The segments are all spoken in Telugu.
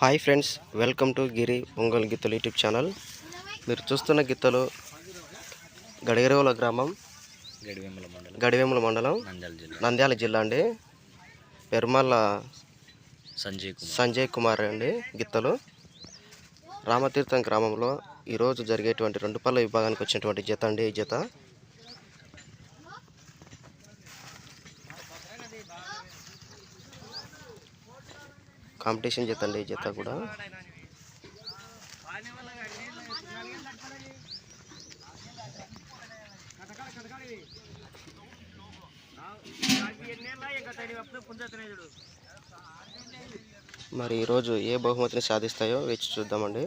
Hi friends welcome to Giri Ongole గిత్తలు యూట్యూబ్ ఛానల్. మీరు చూస్తున్న గిత్తలు గడిగరేవుల గ్రామం గడివేముల మండలం. నంద్యాల జిల్లా. అండి. పెరుమల్ల సంజయ్ సంజయ్ కుమార్ అండి గిత్తలు రామతీర్థం గ్రామంలో ఈరోజు జరిగేటువంటి రెండు పళ్ళ విభాగానికి వచ్చినటువంటి జత అండి ఈ జత. కాంపిటీషన్ జత అండి ఈ జత కూడా. మరి ఈరోజు ఏ బహుమతిని సాధిస్తాయో వేచి చూద్దామండి.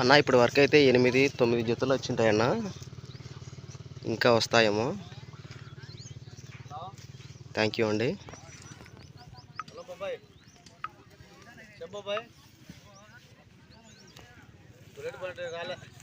అన్న ఇప్పుడు వరకు అయితే ఎనిమిది తొమ్మిది జతలు వచ్చింటాయన్న. ఇంకా వస్తాయేమో. థ్యాంక్ యూ అండి. बाबा बुलेट बन रहे रहा